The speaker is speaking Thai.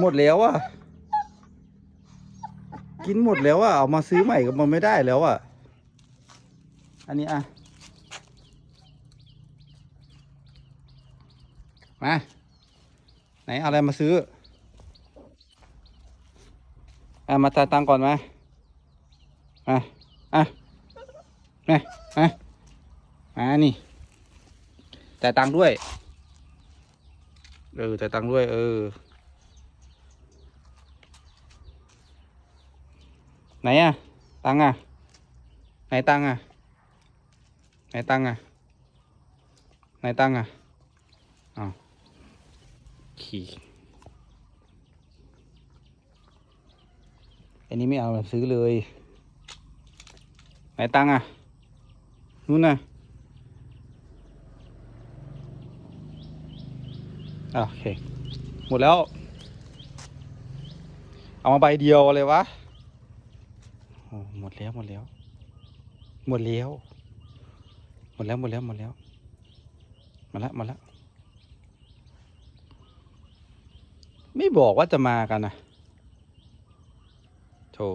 หมดแล้วอะ กินหมดแล้วอะ เอามาซื้อใหม่ก็มันไม่ได้แล้วอะ อันนี้อะ มา ไหนเอาอะไรมาซื้อ อะ มาจ่ายตังก่อนมาอะอะมามามานี่จ่ายตังค์ด้วย เออจ่ายตังค์ด้วย เออ ไหนอะตังอะไหนตังอะไหนตังอะไหนตังอะอ้าวขี่อันนี้ไม่เอาซื้อเลย ไหนตังอะนู่นน่ะอะโอเค หมดแล้ว เอามาใบเดียวเลยวะ หมดแล้วหมดแล้ว หมดแล้ว หมดแล้วหมดแล้วหมดแล้ว มาละมาละ ไม่บอกว่าจะมากันนะโธ่